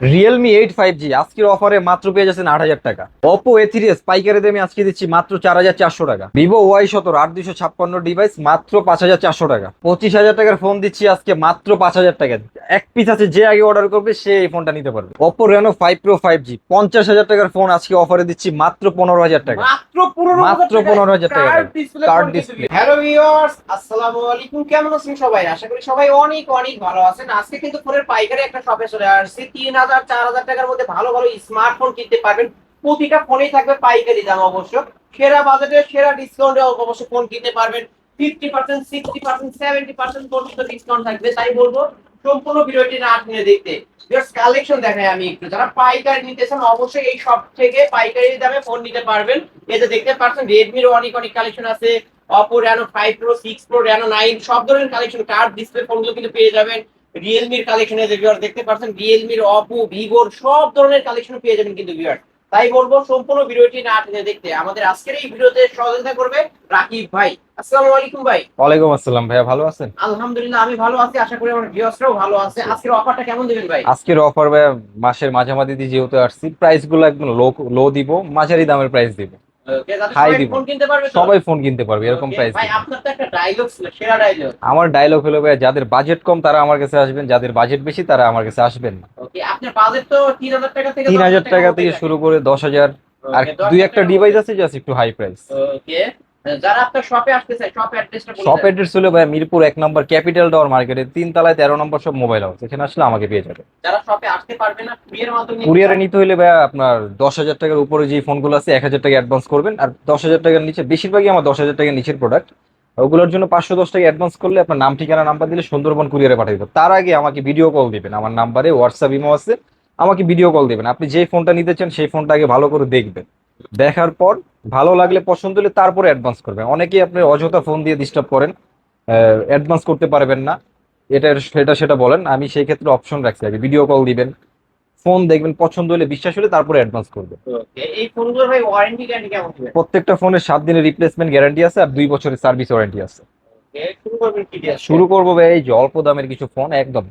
Realme eight five জি আজকের অফারে মাত্র পেয়ে যাচ্ছেন আট হাজার টাকা। ওপো এ থ্রি এস পাইকারি দামে আজকে দিচ্ছি মাত্র চার হাজার চারশো টাকা। ভিভো ওয়াই সতেরো আট দুশো ছাপ্পান্ন ডিভাইস মাত্র পাঁচ হাজার চারশো টাকা। পঁচিশ হাজার টাকার ফোন দিচ্ছি আজকে মাত্র পাঁচ হাজার টাকা। এক পিস আছে যে আগে অর্ডার করবে সে এই ফোনটা নিতে পারবে। Oppo Reno five pro five G পঞ্চাশ হাজার টাকার ফোন আজকে অফারে দিচ্ছি মাত্র পনেরো হাজার টাকা। মাত্র পনেরো 15,000 টাকা। Card display। হ্যালো ভিউয়ার্স আসসালামু আলাইকুম। কেমন আছেন সবাই? আশা করি সবাই অনেক অনেক ভালো আছেন। আজকে কিন্তু ফোনের পাইকারি একটা শপে চলে আসছে। তিন হাজার, চার হাজার টাকার মধ্যে ভালো ভালো স্মার্টফোন কিনতে পারবেন। প্রতিটা ফোনেই থাকবে পাইকারি দাম অবশ্য। সেরা বাজেটে সেরা ডিসকাউন্টে অবশ্য ফোন কিনতে পারবেন। Fifty percent sixty percent seventy percent পর্যন্ত ডিসকাউন্ট থাকবে। তাই বলব, সম্পূর্ণ ভিডিওটি না টেনে দেখতে। জাস্ট কালেকশন দেখাই আমি একটু। যারা পাইকারি নিতে চান, অবশ্যই এই সব থেকে পাইকারি দামে ফোন নিতে পারবেন। যে দেখতে পাচ্ছেন রেডমির অনেক অনেক কালেকশন আছে। Oppo Reno five Pro six Pro Reno nine সব ধরনের কালেকশন কার্ড ডিসপ্লে ফোনগুলো কিন্তু পেয়ে যাবেন। রিয়েলমির কালেকশনে যে ভিউয়ার দেখতে পাচ্ছেন রিয়েলমির অপো ভিভোর সব ধরনের কালেকশন পেয়ে যাবেন কিন্তু ভিউয়ার তাই বলব সম্পূর্ণ ভিডিওটি না টেনে দেখতে। আমাদের আজকের এই ভিডিওতে সহযোগিতা করবে রাকিব ভাই। আসসালামু আলাইকুম ভাই। ওয়ালাইকুম আসসালাম ভাইয়া ভালো আছেন? আলহামদুলিল্লাহ আমি ভালো আছি। আশা করি আমার ভিউয়ার্সরাও ভালো আছে। আজকের অফারটা কেমন দিবেন ভাই? আজকের অফার ভাইয়া মাসের মাঝামাঝি দিয়ে যেহেতু আসছি প্রাইসগুলো একদম লো লো দিব মাঝারি দামের প্রাইস দিব। যাতে সবাই দিব। ফোন কিনতে পারবে সবাই ফোন কিনতে পারবে এরকম প্রাইস আমার ডায়লগ হলো যাদের বাজেট কম তারা আমার কাছে আসবেন যাদের বাজেট বেশি তারা আমার কাছে আসবেন না। ওকে আপনার বাজেট তো 3000 টাকা থেকে তিন হাজার টাকা থেকে শুরু করে দশ হাজার আর দুই একটা ডিভাইস আছে জাস্ট একটু হাই প্রাইস যারা আপনার শপে আসতে চায় শপ অ্যাড্রেসটা শপ অ্যাড্রেস হলো ভাইয়া মিরপুর এক নম্বর ক্যাপিটাল টাওয়ার মার্কেটে তিন তলায় তেরো নম্বর সব মোবাইল হাউস এখানে আসলে আমাকে পেয়ে যাবে। যারা শপে আসতে পারবে না কুরিয়ার মাধ্যমে কুরিয়ারে নিতে হলে ভাইয়া আপনার দশ হাজার টাকার উপরে যে ফোনগুলো আছে এক হাজার টাকা অ্যাডভান্স করবেন। আর দশ হাজার টাকার নিচে বেশিরভাগই আমার দশ হাজার টাকার নিচের প্রোডাক্ট ওগুলোর জন্য পাঁচশো দশ টাকা অ্যাডভান্স করলে আপনার নাম ঠিকানা নাম্বার দিলে সুন্দরবন কুরিয়ারে পাঠিয়ে দেবো। তার আগে আমাকে ভিডিও কল দিবেন। আমার নাম্বারে হোয়াটসঅ্যাপ ইমো আছে। আমাকে ভিডিও কল দিবেন। আপনি যে ফোনটা নিতে চান সেই ফোনটা আগে ভালো করে দেখবেন। দেখার পর ভালো লাগলে পছন্দ হলে তারপরে অ্যাডভান্স করবেন অনেকেই আপনি অযথা ফোন দিয়ে ডিস্টার্ব করেন অ্যাডভান্স করতে পারবেন না। এটা সেটা সেটা বলেন। আমি সেই ক্ষেত্রে অপশন রাখছি আগে। ভিডিও কল দিবেন ফোন দেখবেন পছন্দ হলে বিশ্বাস হলে তারপরে অ্যাডভান্স Okay, এই ফোনগুলোর ভাই ওয়ারেন্টি গ্যারান্টি কেমন দিবেন প্রত্যেকটা ফোনের সাত দিনের রিপ্লেসমেন্ট গ্যারান্টি আছে আর দুই বছরের সার্ভিস ওয়ারেন্টি আছে। শুরু করব ভাই এই যে অল্প দামের কিছু ফোন একদম।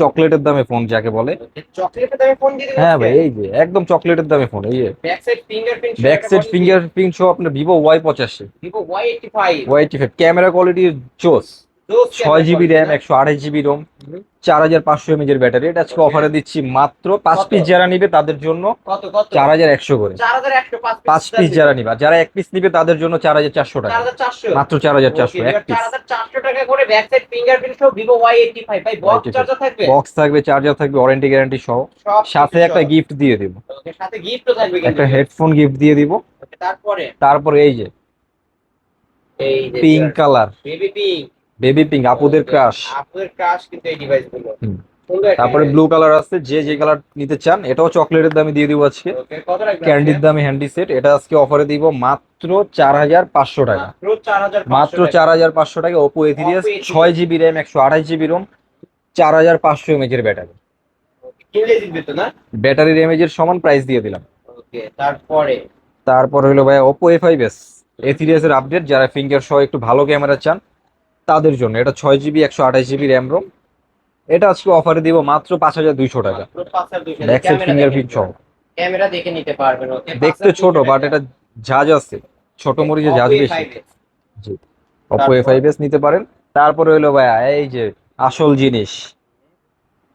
চকলেটের দামে ফোন যাকে বলে। চকলেটের দামে ফোন হ্যাঁ ভাই এই যে একদম চকলেটের দামে ফোন এই যে। Back side fingerprint back side fingerprint সহ আপনার ভিভো ওয়াই পঁচাশি। Vivo Y85 Y T camera quality জোস। ছয় জিবি র্যাম একশো আঠাশ জিবি রোম চার হাজার পাঁচশো এমএজ এর ব্যাটারি এটা আজকে অফারে দিচ্ছি মাত্র পাঁচ পিস যারা নিবে তাদের জন্য চার হাজার একশো করে। পাঁচ পিস যারা নিবে। যারা এক পিস নিবে তাদের জন্য চার হাজার চারশো টাকা। মাত্র চার হাজার চারশো এক পিস 4400 টাকা করে ব্যাক সাইড ফিঙ্গারপ্রিন্ট সহ ভিভো Y85 ভাই বক্স থাকবে? চার্জার থাকবে ওয়ারেন্টি গ্যারান্টি সহ। সাথে একটা গিফট দিয়ে দিব। একটা হেডফোন গিফট দিয়ে দিব। তারপরে? তারপরে এই যে এই যে pink colour baby pink baby pink আপুদের ক্রাশ আপনাদের ক্রাশ কিন্তু এই ডিভাইসগুলো। হুম। সুন্দর একটা তারপরে ব্লু কালার আছে যে যে কালার নিতে চান এটাও চকলেটের দামে দিয়ে দিব আজকে। ক্যান্ডির দামে হ্যান্ডি সেট এটা আজকে অফারে দিব মাত্র চার হাজার পাঁচশো টাকা। মাত্র চার হাজার পাঁচশো টাকা। ওপো Oppo A3s ছয় জিবি র্যাম একশো আঠাশ জিবি রোম চার হাজার পাঁচশো এমএজ এর ব্যাটারি এমএজ এর সমান প্রাইস দিয়ে দিলাম। তারপরে? তারপর হলো ভাই ওপো এ ফাইভ এস এথিরিয়াস এর আপডেট যারা ফিঙ্গার সহ একটু ভালো ক্যামেরা চান তাদের জন্য। এটা ছয় জিবি একশো আঠাশ জিবি র্যাম রোম এটা আজকে অফারে দিব মাত্র পাঁচ হাজার দুইশো টাকা। মাত্র 5200 ব্যাক সাইড ফিঙ্গারপ্রিন্ট সহ। ক্যামেরা দেখে নিতে পারবেন দেখতে ছোট বাট এটা ঝাঁজ আছে। ছোট মরিচে ঝাঁজ বেশি। ওপো এ ফাইভ এস নিতে পারেন। তারপরে হলো ভাইয়া এই যে আসল জিনিস।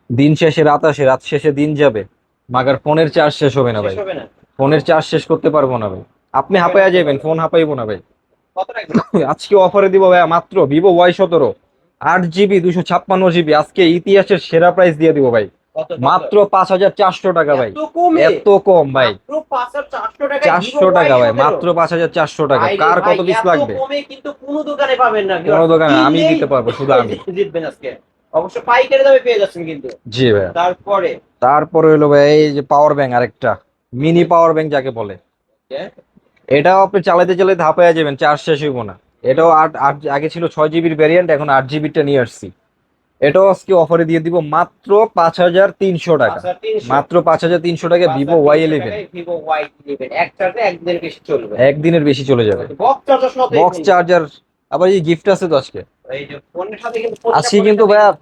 দিন শেষে রাত আসে রাত শেষে দিন যাবে। মাগার ফোনের চার্জ শেষ হবে না ভাই। ফোনের চার্জ শেষ করতে পারব না ভাই। আপনি হাঁপাইয়া যাবেন ফোন হাঁপাইবো না ভাই। আজকে অফারে দিব ভাইয়া মাত্র ভিভো ওয়াই সতেরো আট জিবি দুশো ছাপ্পান্ন জিবি আজকে ইতিহাসের সেরা প্রাইস দিয়ে দিব ভাই। মাত্র পাঁচ হাজার চারশো টাকা ভাই। এত কম? ভাই। মাত্র 5400 টাকা চারশো টাকা ভাই মাত্র পাঁচ হাজার চারশো টাকা। কার কত পিস লাগবে? কিন্তু কোনো দোকানে পাবেন না কোনো দোকানে আমি দিতে পারব, শুধু আমি। জিতবেন আজকে। অবশ্য পাইকারি দামে পেয়ে যাচ্ছেন কিন্তু। জি ভাইয়া। তারপরে? তারপরে হলো ভাই এই যে পাওয়ার ব্যাংক আরেকটা। মিনি পাওয়ার ব্যাংক যাকে বলে। এটাও আপনি চালাতে চালাতে হাঁপাইয়া যাবেন চার্জ শেষ হইব না। এটাও আট আট আগে ছিল ছয় জিবির ভ্যারিয়েন্ট এখন আট জিবিটা নিয়ে আসছি। এটাও আজকে অফারে দিয়ে দিব মাত্র পাঁচ হাজার তিনশো টাকা। মাত্র পাঁচ হাজার তিনশো টাকা ভিভো ওয়াই ইলেভেন একদিনের বেশি চলে যাবে। বক্স চার্জার বক্স চার্জার আবার এই গিফট আছে তো আজকে। আজকে কিন্তু ভাইয়া-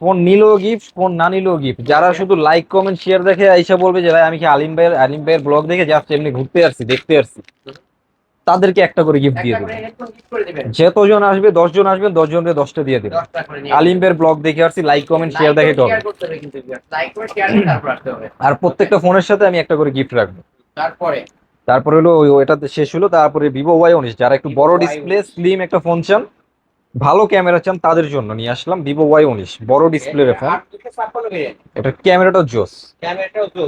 ফোন নিলেও গিফট ফোন না নিলেও গিফট যারা শুধু লাইক কমেন্ট শেয়ার দেখে আইসা বলবে যে ভাই আমি কি আলিম ভাইয়ের আলিম ভাইয়ের ব্লগ দেখে জাস্ট এমনি ঘুরতে আসছি দেখতে আসছি। তাদেরকে একটা করে গিফট দিয়ে দেবেন। যতজন আসবে দশ জন আসবেন দশ জনকে দশটা দিয়ে দেবেন 10 টাকা করে নিয়ে আলিম ভাইয়ের ব্লগ দেখে আসছি লাইক কমেন্ট শেয়ার দেখে শেয়ার করবেন করতে হবে কিন্তু লাইক করে শেয়ার দিয়ে তারপর আসতে হবে। আর প্রত্যেকটা ফোনের সাথে আমি একটা করে গিফট রাখব। তারপরে? তারপরে হলো ওই ওইটাতে শেষ হলো তারপরে ভিভো ওয়াই উনিশ। যারা একটু বড় ডিসপ্লে Y19 স্লিম একটা ফোন চান ভালো ক্যামেরা চান তাদের জন্য। নিয়ে আসলাম ভিভো ওয়াই উনিশ বড় ডিসপ্লের ফোন। এটা ক্যামেরাটা জোস।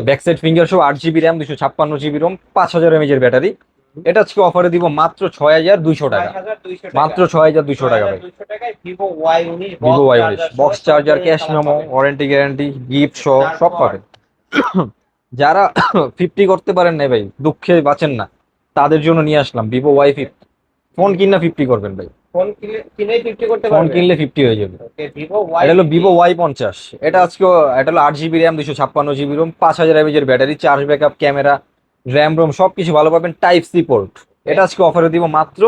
ব্যাক সাইড ফিঙ্গার সহ আট জিবি র্যাম দুশো ছাপ্পান্ন জিবি রোম পাঁচ হাজার এমএজ এর ব্যাটারি। এটা আজকে অফারে দিব মাত্র ছয় হাজার দুইশো টাকা। মাত্র ছয় হাজার দুইশো টাকা ভাই। 6200 টাকায় Vivo Y19 ভিভো ওয়াই উনিশ box charger cash memo warranty guarantee gift সহ সব? পাবেন। যারা ফিফটি করতে পারেন না ভাই দুঃখে বাঁচেন না। তাদের জন্য নিয়ে আসলাম ভিভো ওয়াই ফিফটি ফোন কিনা ফিফটি করবেন ভাই। ফোন কিনলে 50 করতে ফোন কিনলে ফিফটি হয়ে যাবে। ওকে Y এটা হলো ভিভো ওয়াই এটা আজকে এটা হলো আট জিবি র্যাম দুশো ছাপ্পান্ন জিবি রোম পাঁচ হাজার এমএজ এর battery charge backup camera RAM ROM সবকিছু ভালো পাবেন টাইপ সি পোর্ট এটা আজকে অফারে দিব মাত্র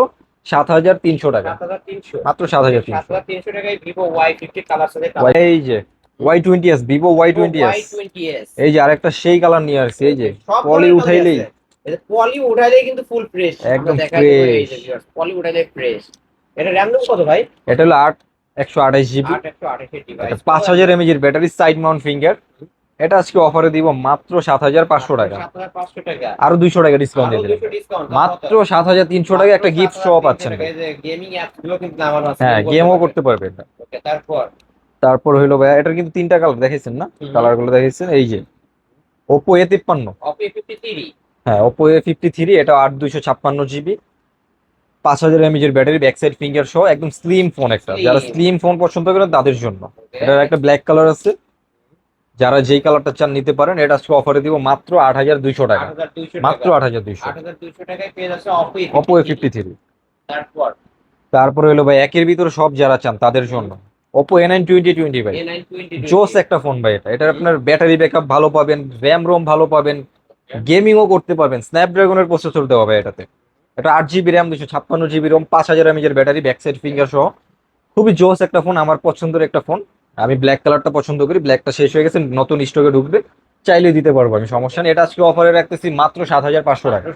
সাত হাজার তিনশো টাকা। 7300 মাত্র সাত হাজার তিনশো। 7300 টাকায় Vivo Y50 কালার সাথে এই যে Y twenty S Vivo Y twenty S Y20s এই যে আরেকটা সেই কালার নিয়ে আসছে এই যে পলি উঠাইলেই। পলি উঠাইলেই কিন্তু ফুল ফ্রেশ একদম। পলি উঠাইলে ফ্রেশ এটা র্যাম কত ভাই? এটা হলো আট একশো আঠাশ জিবি। 8128 ডিভাইস পাঁচ হাজার এমএজ এর ব্যাটারি সাইড মাউন্ট ফিঙ্গার এটা আজকে অফারে দিব মাত্র সাত হাজার পাঁচশো টাকা। 7500 টাকা। আরও দুইশো টাকা ডিসকাউন্ট দিয়ে দিলাম মাত্র সাত হাজার তিনশো টাকা একটা গিফট সহ পাচ্ছেন ভাই। গেমিং অ্যাপসগুলো কিন্তু নামানো আছে। হ্যাঁ গেমও করতে পারবে এটা। ওকে তারপর? তারপর হইল ভাইয়া এটার কিন্তু তিনটা কালার দেখেছেন না? হুম। কালারগুলো দেখেছেন এই যে এ তিপ্পান্ন। Oppo A53 হ্যাঁ ফিফটি থ্রি এটা আট দুইশো ছাপ্পান্ন জিবি। পাঁচ হাজার এমএজ এর ব্যাটারি ব্যাক সাইড ফিঙ্গার সহ একদম স্লিম ফোন একটা। যারা স্লিম ফোন পছন্দ করেন তাদের জন্য। এটার একটা ব্ল্যাক কালার আছে। যারা যেই কালারটা চান নিতে পারেন এটা আজকে অফারে দিব মাত্র আট হাজার দুইশো টাকা। মাত্র আট হাজার দুইশো। 8200 টাকায় পেয়ে যাচ্ছে Oppo Oppo A fifty three তারপরে? হলো ভাই একের ভিতরে সব যারা চান তাদের জন্য। Oppo A nine twenty twenty ভাই। জোস একটা ফোন ভাই এটা। এটার আপনার ব্যাটারি ব্যাকআপ ভালো পাবেন র্যাম রোম ভালো পাবেন গেমিংও করতে পারবেন স্ন্যাপড্রাগনের প্রসেসর দেওয়া হবে এটাতে। এটা আট জিবি র্যাম দুশো ছাপ্পান্ন জিবি রোম পাঁচ হাজার এমএজের ব্যাটারি ব্যাক সাইড ফিঙ্গার সহ। খুবই জোস একটা ফোন আমার পছন্দের একটা ফোন আমি ব্ল্যাক কালারটা পছন্দ করি ব্ল্যাকটা শেষ হয়ে গেছে নতুন স্টকে ঢুকবে। চাইলে দিতে পারব আমি সমস্যা নেই। এটা আজকে অফারে রাখতেছি মাত্র সাত হাজার পাঁচশো টাকা।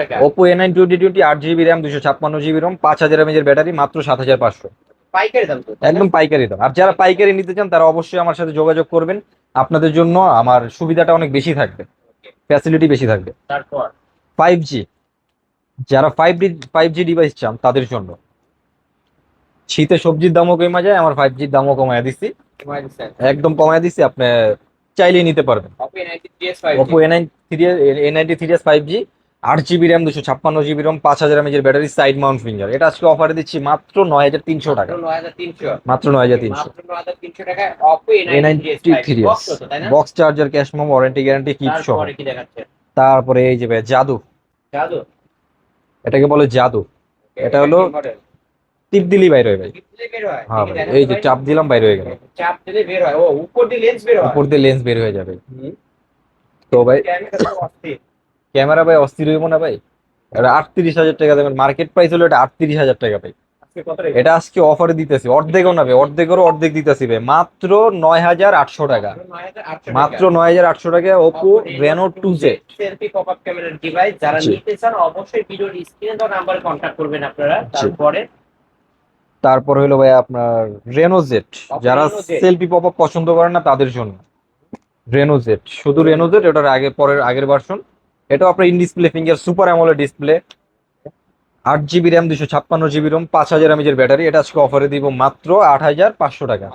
টাকা। Oppo A nine twenty twenty আট জিবি র্যাম দুশো ছাপ্পান্ন জিবি রোম পাঁচ হাজার এমএজের ব্যাটারি মাত্র সাত হাজার পাঁচশো। পাইকারি দাম একদম পাইকারি দাম। আর যারা পাইকারি নিতে চান তারা অবশ্যই আমার সাথে যোগাযোগ করবেন। আপনাদের জন্য আমার সুবিধাটা অনেক বেশি থাকবে। ফ্যাসিলিটি বেশি থাকবে। তারপর? ফাইভ জি যারা five G five G device চান তাদের জন্য। শীতে সবজির দামও কমে যায় আমার ফাইভ জির দামও কমায় দিচ্ছি একদম কমায় দিচ্ছি আপনি চাইলেই নিতে পারবেন। Oppo A nine three A ninety three S five G আট জিবি র্যাম দুশো ছাপ্পান্ন জিবি রম পাঁচ হাজার এমএজের ব্যাটারি সাইড মাউন্ট ফিঙ্গার এটা আজকে অফারে দিচ্ছি মাত্র নয় হাজার তিনশো টাকা। মাত্র নয় হাজার তিনশো। মাত্র 9300 টাকায় Oppo এ নাইনটি থ্রি না? Box charger cash memo warranty guarantee keep সহ। তারপরে এই যে ভাই জাদু। জাদু? এটাকে বলে জাদু। এটা হলো- টিপ দিলেই বাইরে হয় ভাই। হ্যাঁ। ভাই, এই যে চাপ দিলাম বাইরে হয়ে গেল। চাপ দিলে বের হয়। ও উপর দিয়ে লেন্স বের হয়। উপর দিয়ে লেন্স বের হয়ে যাবে। তো ভাই ক্যামেরা ভাই অস্থির হইব না ভাই। এটা আটত্রিশ হাজার টাকা দেবেন মার্কেট প্রাইস হলো এটা আটত্রিশ হাজার টাকা ভাই। এটা আজকে অফারে দিতেছি। অর্ধেকও না ভাই অর্ধেকেরও অর্ধেক দিতেছি ভাই। মাত্র নয় হাজার আটশো টাকা। মাত্র নয় হাজার আটশো টাকা Oppo Reno two Z selfie pop up ক্যামেরার ডিভাইস যারা নিতে চান অবশ্যই ভিডিওর স্ক্রিনে দেওয়া নাম্বারে কন্ট্যাক্ট করবেন আপনারা। তারপরে? তারপর হলো ভাই আপনার রেনো জেড যারা সেলফি পপ আপ পছন্দ করেন না তাদের জন্য। রেনো জেড শুধু রেনো জেড এটার আগে পরের আগের ভার্সন এটাও আপনার in display finger super AMOLED display আট জিবি র্যাম দুশো ছাপ্পান্ন জিবি রোম পাঁচ হাজার এমএজের ব্যাটারি। এটা আজকে অফারে দিব মাত্র আট হাজার পাঁচশো টাকা।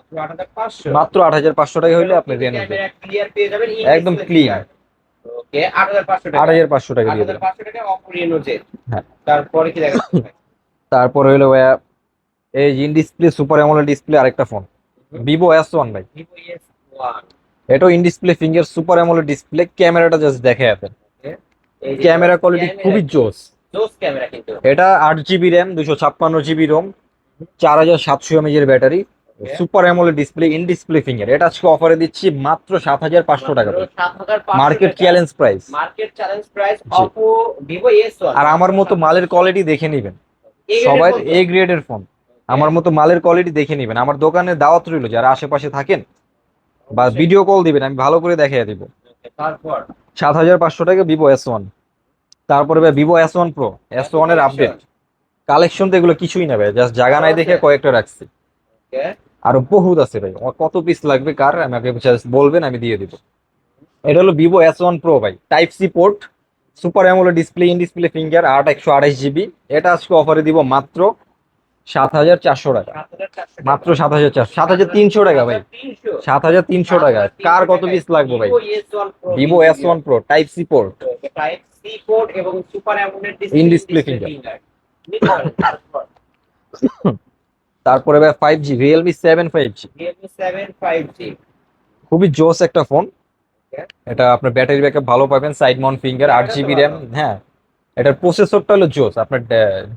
মাত্র আট হাজার পাঁচশো? টাকা হইলে আপনি রেনো ক্লিয়ার একদম clear। ওকে 8500 টাকা। আট হাজার পাঁচশো টাকা দিয়ে দেবেন 8500 টাকা Oppo Reno Z হ্যাঁ। তারপরে কি হইল ভাইয়া এই in display super AMOLED display আরেকটা ফোন ভিভো এস ওয়ান ভাই। Vivo S1 এটাও in display finger super AMOLED display ক্যামেরাটা জাস্ট দেখে ক্যামেরা কোয়ালিটি খুবই জোস। জোস ক্যামেরা কিন্তু। এটা আট জিবি র্যাম দুশো ছাপ্পান্ন জিবি রোম চার হাজার সাতশো এমএজের battery super AMOLED display in display finger এটা আজকে অফারে দিচ্ছি মাত্র সাত হাজার পাঁচশো টাকা market challenge price market challenge price Vivo S1 আর আমার মতো মালের কোয়ালিটি দেখে নেবেন। সবাই এ গ্রেডের ফোন আমার মতো মালের কোয়ালিটি দেখে নেবেন। আমার দোকানে দাওয়াত রইল যারা আশেপাশে থাকেন বা ভিডিও কল দিবেন আমি ভালো করে দেখিয়ে দিব। তারপর? সাত হাজার পাঁচশো টাকা ভিভো এস ওয়ান তারপরে ভাই Vivo S one Pro S ওয়ানের আপডেট কালেকশন তো এগুলো কিছুই না ভাই জাস্ট জায়গা নাই দেখে কয়েকটা রাখছি। আরও বহুত আছে ভাই আমার কত পিস লাগবে কার আমাকে বলবেন আমি দিয়ে দিব। এটা হলো ভিভো এস ওয়ান প্রো ভাই type C port super AMOLED display in display finger আট একশো আঠাশ জিবি এটা আজকে অফারে দিব মাত্র সাত হাজার চারশো টাকা। মাত্র সাত হাজার চারশো সাত হাজার তিনশো টাকা ভাই। সাত হাজার তিনশো টাকা। কার কত পিস লাগবে ভাই? Vivo S1 Pro Vivo S one Pro type C port C port এবং সুপার অ্যামোলেড finger. নিতে তারপরে? ভাই G Realme seven five G Realme 7 5G খুবই জোস একটা ফোন এটা আপনার ব্যাটারি ব্যাকআপ ভালো পাবেন side mount finger GB RAM হ্যাঁ। এটার প্রসেসরটা হলো জোস। আপনার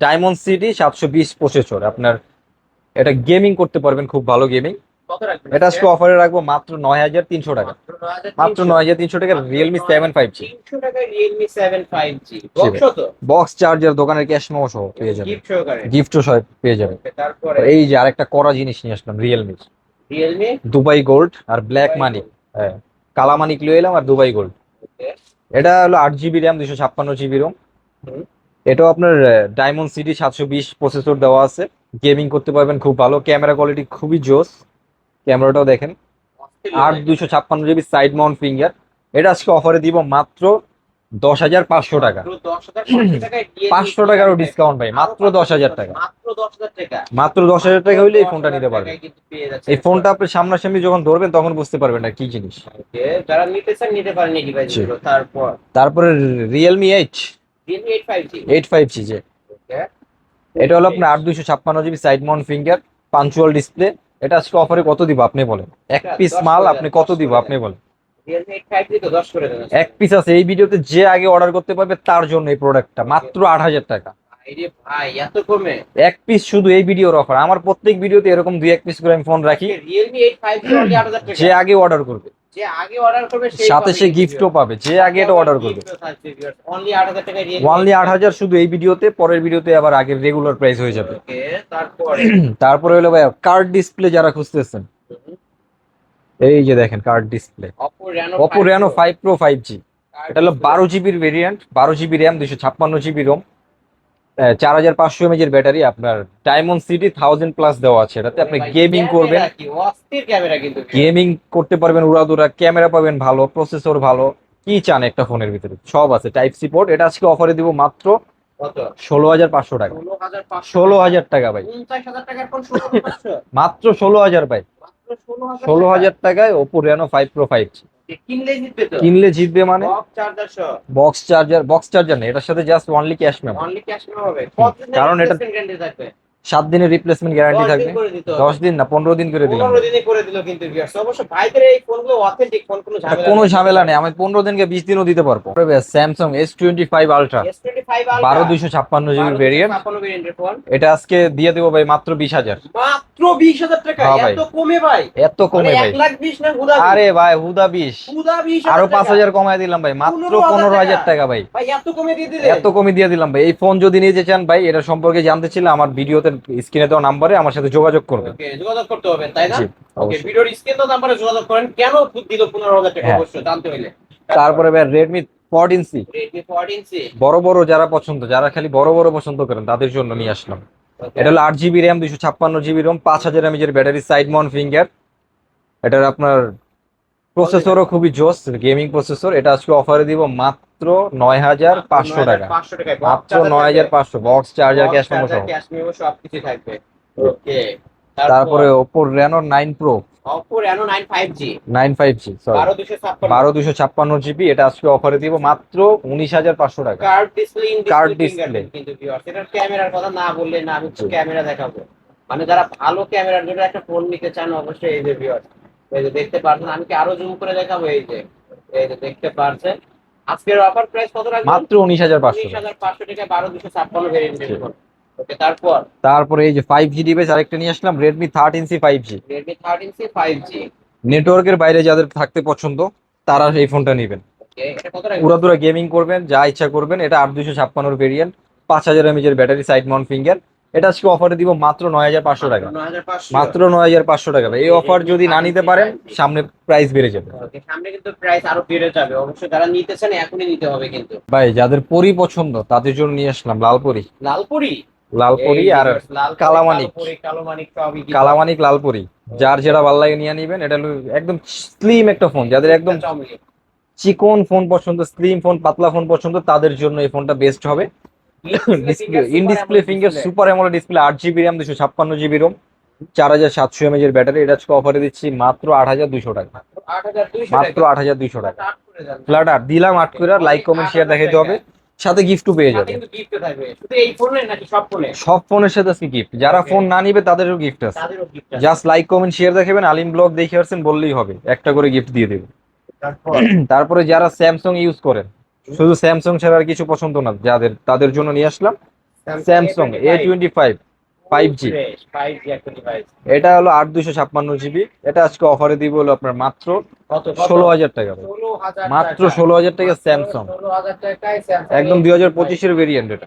ডায়মন্ড সিটি সাতশো বিশ প্রসেসর আপনার এটা গেমিং করতে পারবেন খুব ভালো গেমিং এটা আজকে অফারে রাখব মাত্র নয় হাজার তিনশো টাকা। মাত্র নয় হাজার তিনশো। টাকা রিয়েলমি সেভেন ফাইভ জি 300 টাকায় Realme 7 5G G box charger দোকানের ক্যাশ মেমো সহ পেয়ে যাবেন। গিফট গিফটও সহ পেয়ে তারপরে? এই যে আরেকটা করা জিনিস নিয়ে আসলাম রিয়েলমি Realme? দুবাই গোল্ড আর ব্ল্যাক মানি হ্যাঁ কালা মানিক লিয়ে এলাম আর দুবাই গোল্ড এটা হলো আট জিবি র্যাম দুশো ছাপ্পান্ন জিবি রোম এটাও আপনার ডায়মন্ড সিটি সাতশো বিশ প্রসেসর দেওয়া আছে। গেমিং করতে পারবেন খুব ভালো। ক্যামেরা কোয়ালিটি খুবই জোস। ক্যামেরাটাও দেখেন। আট দুশো ছাপ্পান্ন জিবি সাইড মাউন্ট ফিঙ্গার। এটা আজকে অফারে দিব মাত্র দশ হাজার পাঁচশো টাকা। মাত্র 10,500 টাকায় Realme পাঁচশো টাকারও 7 ডিসকাউন্ট ভাই মাত্র দশ হাজার টাকা। মাত্র 10,000 টাকা মাত্র দশ হাজার টাকা হইলে এই ফোনটা নিতে পারবেন। এই ফোনটা আপনি সামনাসামনি যখন ধরবেন তখন বুঝতে পারবেন না কি জিনিস। তারপর Realme eight Realme 8 5G eight five G যে। এটা হলো আপনার আট দুশো ছাপ্পান্ন জিবি সাইড মাউন্ট ফিঙ্গার পাঞ্চুয়াল ডিসপ্লে এটা আজকে অফারে কত দিব আপনি বলেন? এক পিস মাল আপনি কত 10 দিব আপনি বলেন? Realme 8 5G তো 10 করে দেন এক পিস আছে এই ভিডিওতে যে আগে অর্ডার করতে পারবে তার জন্য এই প্রোডাক্টটা মাত্র আট হাজার টাকা। এক পিস শুধু এই ভিডিওর অফার আমার প্রত্যেক ভিডিওতে এরকম দুই এক পিস করে আমি ফোন রাখি। Realme 8 5G only 8000 টাকা যে আগে অর্ডার করবে। যে আগে অর্ডার করবে সেই সাথে সে গিফটও পাবে যে আগে এটা অর্ডার করবে। Gift ও থাকবে viewers। Only 8000 ওয়ানলি আট হাজার শুধু এই ভিডিওতে পরের ভিডিওতে আবার আগের রেগুলার প্রাইস হয়ে যাবে। তারপরে? তারপরে হলো ভাই কার্ড ডিসপ্লে যারা খুঁজতেছেন। এই যে দেখেন card display Oppo Reno Oppo 5 Reno Pro। Five Pro five G এটা হলো display। বারো জিবির ভেরিয়েন্ট বারো জিবি র্যাম দুশো ছাপ্পান্ন জিবি রোম চার হাজার পাঁচশো এমএজ এর ব্যাটারি আপনার ডায়মন্ড সিটি থাউজেন্ড প্লাস দেওয়া আছে। এটাতে আপনি গেমিং করবেন। গেমিং করতে পারবেন উড়াদুরা ক্যামেরা পাবেন ভালো প্রসেসর ভালো। কি চান একটা ফোনের ভিতরে? সব আছে টাইপ সি পোর্ট এটা আজকে অফারে দিব মাত্র ষোলো হাজার পাঁচশো টাকা। ষোলো হাজার টাকা ভাই। 59000 টাকার ফোন 16500 মাত্র ষোলো হাজার ভাই। ষোলো হাজার টাকায় Oppo Reno five Pro five কিনলে জিতবে মানে? বক্স চার্জার বক্স চার্জার নেই এটার সাথে just only cash memo only cash memo হবে। কারণ এটা- সাত দিনের রিপ্লেসমেন্ট গ্যারান্টি থাকবে। দশ দিন না পনেরো দিন করে দিলাম। 15 দিনে করে দিল কিন্তু অবশ্য ভাইদের এই ফোনগুলো অথেন্টিক ফোন কোনো ঝামেলা কোনো ঝামেলা নেই। আমি পনেরো দিনকে বিশ দিনও দিতে পারব। Samsung S twenty five ultra S25 Ultra বারো দুইশো ছাপ্পান্ন জিবির ভেরিয়েন্ট 1256 ভেরিয়েন্টের ফোন এটা আজকে দিয়ে দেবো ভাই মাত্র বিশ হাজার। মাত্র 20000 টাকা হ্যাঁ ভাই। এত কমে ভাই? এত কমে ভাই। 1 লাখ 20 না হুদা আরে ভাই হুদা বিশ। হুদা 20000 আরও পাঁচ হাজার কমায় দিলাম ভাই মাত্র পনেরো হাজার টাকা। ভাই। ভাই এত কমে দিয়ে দিলে? এত কমে দিয়ে দিলাম ভাই। এই ফোন যদি নিতে চান ভাই এটা সম্পর্কে জানতে চাইলে আমার ভিডিওতে স্ক্রিনে দেওয়া নাম্বারে আমার সাথে যোগাযোগ করবে যোগাযোগ করতে হবে তাই না? ওকে ভিডিওর স্ক্রিন তো নাম্বারে যোগাযোগ করেন। কেন দিল 15000 টাকা হ্যাঁ। অবশ্যই জানতে হইলে। তারপরে ভাই রেডমি 14C বড় বড় যারা পছন্দ যারা খালি বড় বড় পছন্দ করেন তাদের জন্য নিয়ে আসলাম। এটা হলো আট জিবি র্যাম দুশো ছাপ্পান্ন জিবি রোম পাঁচ হাজার এমএজ এর ব্যাটারি সাইড মাউন্ট ফিঙ্গার এটার আপনার প্রসেসরও খুবই জোস গেমিং প্রসেসর এটা আজকে অফারে দিব মাত্র নয় হাজার পাঁচশো টাকা। মাত্র নয় হাজার পাঁচশো বক্স চার্জার ক্যাশ মেমো সহ। ক্যাশ সবকিছু থাকবে। ওকে তারপরে Oppo Reno nine Pro Oppo Reno 9 5G nine five G sorry 12256 বারো দুশো ছাপ্পান্ন। জিবি এটা আজকে অফারে দিব মাত্র উনিশ হাজার পাঁচশো টাকা। কার্ড ডিসপ্লে কার্ড ডিসপ্লে কিন্তু ভিউয়ার্স এটার ক্যামেরার কথা না বললে না আমি ক্যামেরা দেখাবো। মানে যারা ভালো ক্যামেরার জন্য একটা ফোন নিতে চান অবশ্যই এই যে ভিউয়ার্স এই যে দেখতে পারছেন আমি কি আরও জুম করে দেখাবো? এই যে এই যে দেখতে পারছেন। আজকের অফার প্রাইস কত রাখবেন? মাত্র উনিশ হাজার পাঁচশো উনিশ হাজার পাঁচশো টাকা বারো দুশো তারপর? তারপরে এই যে ফাইভ জি ডিভাইস আরেকটা নিয়ে আসলাম G Redmi thirteen C five G নেটওয়ার্কের বাইরে যাদের থাকতে পছন্দ তারা এই ফোনটা নেবেন। উড়াদুরা গেমিং করবেন যা ইচ্ছা করবেন এটা আট দুশো ছাপ্পান্নর ভেরিয়েন্ট পাঁচ হাজার এমএজ এর ব্যাটারি সাইড মাউন্ট ফিঙ্গার এটা আজকে অফারে দিব মাত্র নয় হাজার পাঁচশো টাকা। 9500 মাত্র নয় হাজার পাঁচশো টাকা। এই অফার যদি না নিতে পারেন সামনে প্রাইস বেড়ে যাবে। সামনে কিন্তু প্রাইস আরও বেড়ে যাবে। অবশ্যই যারা নিতেছেন এখনই নিতে হবে কিন্তু। ভাই যাদের পরি পছন্দ তাদের জন্য নিয়ে আসলাম লালপরি। লালপুরি? লালপরি আর কালামানিক। কালামানিক লালপরি। যার যেটা ভালো লাগে নিয়ে নিবেন এটা একদম স্লিম একটা ফোন। যাদের একদম চিকন ফোন পছন্দ স্লিম ফোন পাতলা ফোন পছন্দ তাদের জন্য এই ফোনটা বেস্ট হবে। Display in display finger super AMOLED display আট জিবি র্যাম দুশো ছাপ্পান্ন জিবি রোম চার হাজার সাতশো এমএজ এর ব্যাটারি এটা আজকে অফারে দিচ্ছি মাত্র আট হাজার দুশো টাকা। মাত্র আট হাজার দুশো টাকা। ফ্ল্যাট আট দিলাম আট করে লাইক কমেন্ট শেয়ার দেখাইতে হবে। সাথে গিফটও পেয়ে যাবে। সব ফোনের সাথে আজকে গিফট যারা ফোন না নিবে তাদেরও গিফট আছে। জাস্ট লাইক কমেন্ট শেয়ার দেখাবেন আলিম ব্লগ দেখে আসছেন বললেই হবে। একটা করে গিফট দিয়ে দেবে। তারপরে? যারা স্যামসং ইউজ করেন শুধু স্যামসং ছাড়া আর কিছু পছন্দ না যাদের তাদের জন্য নিয়ে আসলাম Samsung A twenty five 5G Fresh, 5G একটা device। এটা হলো আট দুশো ছাপ্পান্ন জিবি এটা আজকে অফারে দিব হলো আপনার মাত্র? ষোলো হাজার টাকা মাত্র ষোলো হাজার টাকা স্যামসাং 16,000 টাকায় Samsung একদম দুই হাজার পঁচিশের ভেরিয়েন্ট এটা।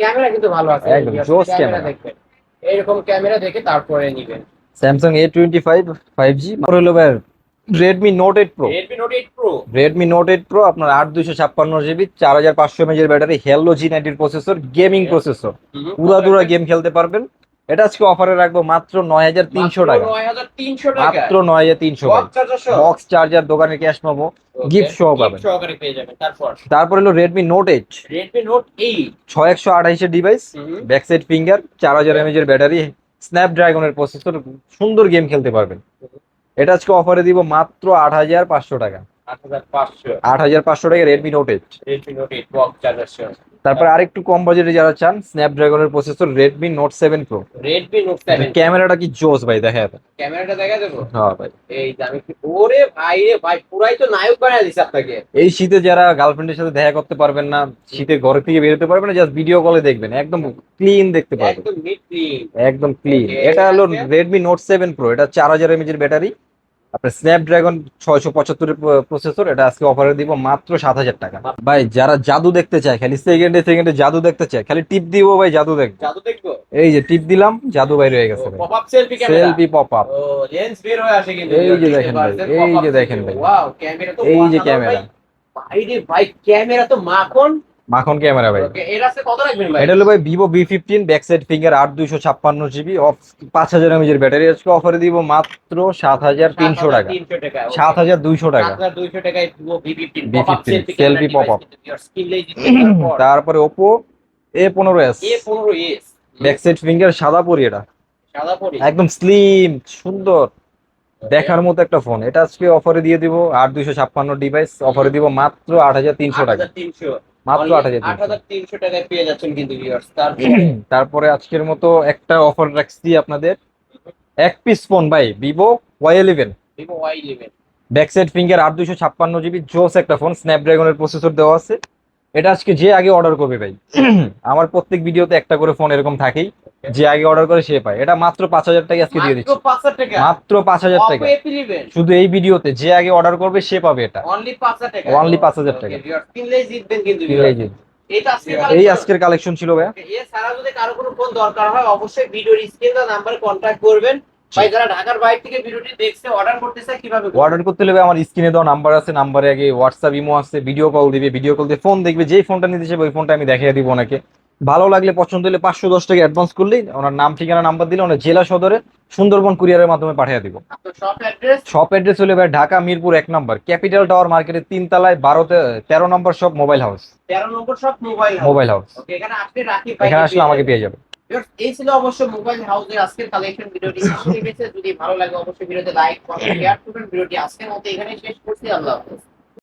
ক্যামেরা কিন্তু ভালো আছে। একদম, জোস ক্যামেরা। দেখবেন। এরকম ক্যামেরা দেখে তারপরে নিবেন। Samsung A twenty five five G হলো ভাই Redmi Note eight Pro Redmi Note 8 Pro Redmi Note eight Pro আপনার আট দুশো ছাপ্পান্ন জিবি চার হাজার পাঁচশো এমএজ এর ব্যাটারি হেলো জি নাইনটির প্রসেসর গেমিং প্রসেসর পুরাদুরা গেম খেলতে পারবেন। এটা আজকে অফারে রাখব মাত্র নয় হাজার তিনশো টাকা। 9300 টাকা। মাত্র নয় হাজার তিনশো বক্স চার্জার দোকানে ক্যাশ পাবো। গিফট সহ পাবেন। তারপর? তারপরে হলো Redmi note eight Redmi Note 8 ছয় একশো আঠাইশের ডিভাইস। ব্যাক সাইড ফিঙ্গার চার হাজার এমএজ এর ব্যাটারি স্ন্যাপড্রাগনের প্রসেসর সুন্দর গেম খেলতে পারবেন। এটা আজকে অফারে দিব মাত্র আট হাজার পাঁচশো টাকা। আট হাজার পাঁচশো। টাকা Redmi Note eight Redmi Note 8 box charger সহ তারপরে আরেকটু কম বাজেটে যারা চান স্ন্যাপড্রাগনের processor Redmi Note seven Pro Redmi Note 7 ক্যামেরাটা কি জোস ভাই দেখা যাবে? ক্যামেরাটা দেখা দেবো হ্যাঁ ভাই। এই দামি ওরে ভাই রে ভাই পুরাই তো নায়ক বানিয়ে দিছে আপনাকে। এই শীতে যারা গার্লফ্রেন্ডের সাথে দেখা করতে পারবেন না শীতে ঘর থেকে বেরোতে পারবেন না জাস্ট ভিডিও কলে দেখবেন। একদম ক্লিন দেখতে পারবেন। একদম ক্লিন একদম ক্লিন এটা হলো রেডমি নোট সেভেন প্রো এটা চার হাজার এমএজ এর ব্যাটারি আপনার স্ন্যাপড্রাগন ছয়শো পঁচাত্তরের প্রসেসর এটা আজকে অফারে দিব মাত্র সাত হাজার টাকা। ভাই যারা জাদু দেখতে চায় খালি সেকেন্ডে সেকেন্ডে জাদু দেখতে চায় খালি টিপ দিব ভাই জাদু দেখবে জাদু দেখব। এই যে টিপ দিলাম জাদু বাইরে হয়ে গেছে সেলফি পপ আপ এই যে দেখেন ভাই, এই যে দেখেন ভাই। ক্যামেরা এই যে ক্যামেরা ভাই। ক্যামেরা তো মাখন। মাখন ক্যামেরা ভাই। ওকে এর আছে কত রাখবেন ভাই? এটা হলো ভাই Vivo B fifteen back side finger আট দুইশো ছাপ্পান্ন জিবি অফ পাঁচ হাজার এমএজ এর ব্যাটারি আজকে অফারে দিব মাত্র সাত হাজার তিনশো টাকা। 300 টাকা সাত হাজার দুইশো টাকা। 7200 টাকায় পুরো V15 V15 pop-up selfie selfie camera pop-up। device কিন্তু your skill lazy তারপর ওপো এ পনেরো S A15s back side finger সাদা পরি এটা। একদম স্লিম সুন্দর। দেখার মতো একটা ফোন এটা আজকে অফারে দিয়ে দিব আট দুইশো ছাপ্পান্ন ডিভাইস অফারে দিব মাত্র আট হাজার তিনশো টাকা। 8300 মাত্র আট হাজার তিনশো। টাকায় পেয়ে যাচ্ছেন কিন্তু তারপরে আজকের মতো একটা অফার রাখছি আপনাদের। এক পিস ফোন ভাই Vivo Y eleven Vivo Y11 back side finger আট দুইশো ছাপ্পান্ন জিবি জোস একটা ফোন স্ন্যাপড্রাগনের প্রসেসর দেওয়া আছে। এটা আজকে যে আগে অর্ডার করবে ভাই। আমার প্রত্যেক ভিডিওতে একটা করে ফোন এরকম থাকেই যে আগে অর্ডার করে সে পায়। এটা মাত্র পাঁচ হাজার টাকা আজকে দিয়ে দিচ্ছি। মাত্র পাঁচ হাজার টাকা। শুধু এই ভিডিওতে যে আগে অর্ডার করবে সে পাবে এটা। অনলি 5000 টাকা। Only 5,000 টাকা। এই আজকের কালেকশন ছিল ভাইয়া। এছাড়া যদি কারও কোনো ফোন দরকার হয় অবশ্যই ভিডিওর স্ক্রিন নাম্বারে কন্ট্যাক্ট করবেন। ভাই যারা ঢাকার বাইরে থেকে ভিডিওটি দেখছে অর্ডার করতে চায় কীভাবে অর্ডার করতে হলে আমার স্ক্রিনে দেওয়া নাম্বার আছে নাম্বারে আগে হোয়াটসঅ্যাপ ইমো আছে ভিডিও কল দিবে ভিডিও কল দিয়ে ফোন দেখবে যেই ফোনটা নিতে চাইবে ওই ফোনটা আমি দেখিয়ে দিব ওনাকে। ভালো লাগলে পছন্দ হলে পাঁচশো দশ টাকা অ্যাডভান্স করলেই ওনার নাম ঠিকানা নাম্বার দিলে ওনার জেলা সদরে সুন্দরবন কুরিয়ারের মাধ্যমে পাঠিয়ে দিব। শপ অ্যাড্রেস হলে ভাই ঢাকা মিরপুর এক নম্বর ক্যাপিটাল টাওয়ার মার্কেটের তিন তলায় বারোতে তেরো নম্বর শপ মোবাইল হাউস তেরো নম্বর শপ মোবাইল মোবাইল হাউস এখানে আসলে আমাকে পেয়ে যাবে। এই ছিল অবশ্য মোবাইল হাউসের আজকের কালেকশন ভিডিওটি? যদি ভালো লাগে, অবশ্যই ভিডিওতে লাইক কমেন্ট শেয়ার করবেন। ভিডিওটি আজকের মতো এখানে শেষ করছি। আল্লাহ হাফেজ।